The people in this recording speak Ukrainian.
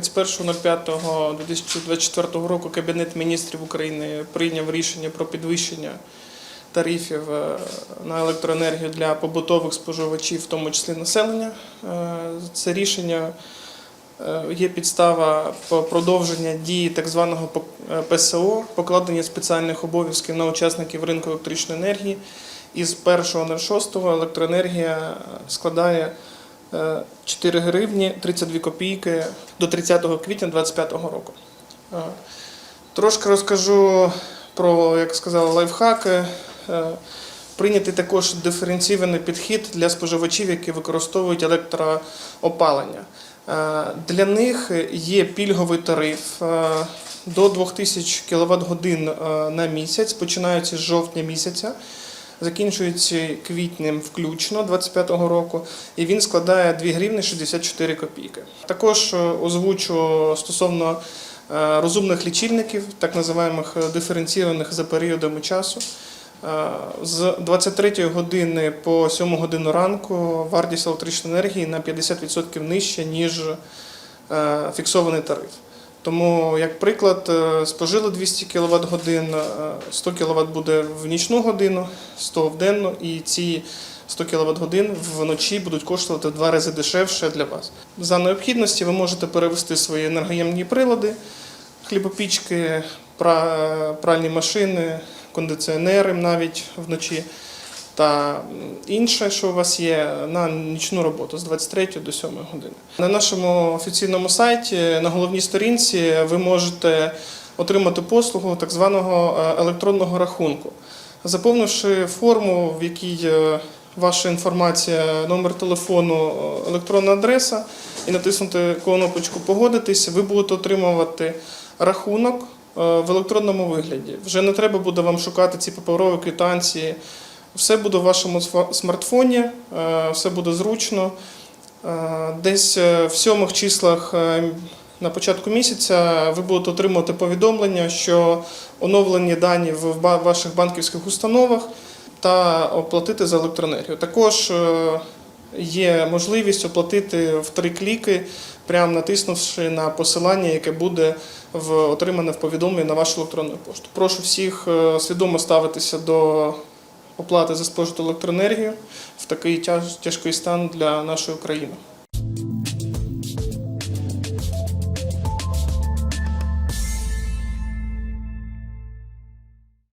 з 1.05.2024 року Кабінет міністрів України прийняв рішення про підвищення тарифів е, на електроенергію для побутових споживачів, в тому числі населення. Е, Це рішення е, є підстава продовження дії так званого ПСО, покладення спеціальних обов'язків на учасників ринку електричної енергії. І з 1.06 електроенергія складає 4 гривні 32 копійки до 30 квітня 2025 року. Е, Трошки розкажу про, як сказала, лайфхаки. Е, Прийнятий також диференційований підхід для споживачів, які використовують електроопалення. Е, Для них є пільговий тариф до 2000 кВт годин на місяць, починаючи з жовтня місяця, закінчується квітнем включно 25-го року, і він складає 2 гривні 64 копійки. Також е, озвучу стосовно е, розумних лічильників, так називаємих е, диференційованих за періодами часу. З 23 години по 7 годину ранку вартість електричної енергії на 50% нижча, ніж фіксований тариф. Тому, як приклад, е, спожили 200 кВт годин, е, 100 кВт буде в нічну годину, 100 в денну, і ці 100 кВт годин вночі будуть коштувати в два рази дешевше для вас. За необхідності ви можете перевести свої енергоємні прилади, хлібопічки, пра- пральні машини, кондиціонери навіть вночі та інше, що у вас є, на нічну роботу з 23 до 7 години. На нашому офіційному сайті на головній сторінці ви можете отримати послугу так званого е, електронного рахунку. Заповнивши форму, в якій е, ваша інформація, номер телефону, е, електронна адреса, і натиснути кнопочку Погодитись, ви будете отримувати рахунок в електронному вигляді. Вже не треба буде вам шукати ці паперові квитанції. Все буде в вашому смартфоні, е, все буде зручно. Е, Десь е, в сьомих числах на початку місяця ви будете отримувати повідомлення, що оновлені дані в ваших банківських установах та оплатити за електроенергію. Також є можливість оплатити в три кліки, прямо натиснувши на посилання, яке буде в отримане в повідомленні на вашу електронну пошту. Прошу всіх свідомо ставитися до оплати за спожиту електроенергію в такий тяж- тяжкий стан для нашої країни.